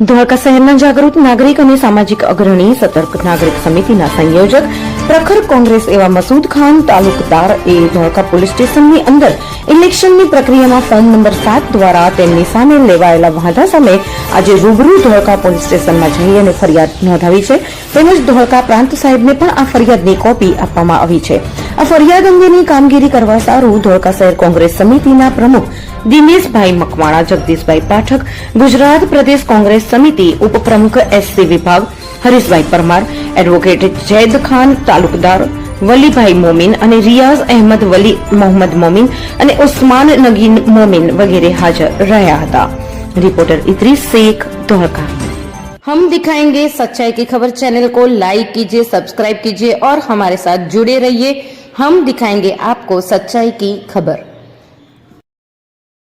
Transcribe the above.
ધોળકા શહેરના જાગૃત નાગરિક અને સામાજિક અગ્રણી સતર્ક નાગરિક સમિતિના સંયોજક પ્રખર કોંગ્રેસ એવા મસૂદ ખાન, તાલુકદાર એ ધોળકા પોલીસ સ્ટેશનની અંદર ઇલેક્શનની પ્રક્રિયામાં ફોર્મ નંબર સાત દ્વારા તેમની સામે લેવાયેલા વાંધા સામે આજે રૂબરૂ ધોળકા પોલીસ સ્ટેશનમાં જઈ અને ફરિયાદ નોંધાવી છે. તેમજ ધોળકા પ્રાંત સાહેબને પણ આ ફરિયાદની કોપી આપવામાં આવી છે. આ ફરિયાદ અંગેની કામગીરી કરવા સારું ધોળકા શહેર કોંગ્રેસ સમિતિના પ્રમુખ દિનેશભાઈ મકવાણા, જગદીશભાઈ પાઠક, ગુજરાત પ્રદેશ કોંગ્રેસ સમિતિ ઉપપ્રમુખ એસસી વિભાગ, હરીશભાઈ પરમાર એડવોકેટ જૈદ ખાન તાલુકદાર વલીભાઈ મોમીન અને રિયાઝ અહેમદ વલી મોહમ્મદ મોમીન અને ઉસ્માન નગીન મોમીન વગેરે હાજર રહ્યા હતા रिपोर्टर इद्रीस शेख धोड़का हम दिखाएंगे सच्चाई की खबर चैनल को लाइक कीजिए सब्सक्राइब कीजिए और हमारे साथ जुड़े रहिए हम दिखाएंगे आपको सच्चाई की खबर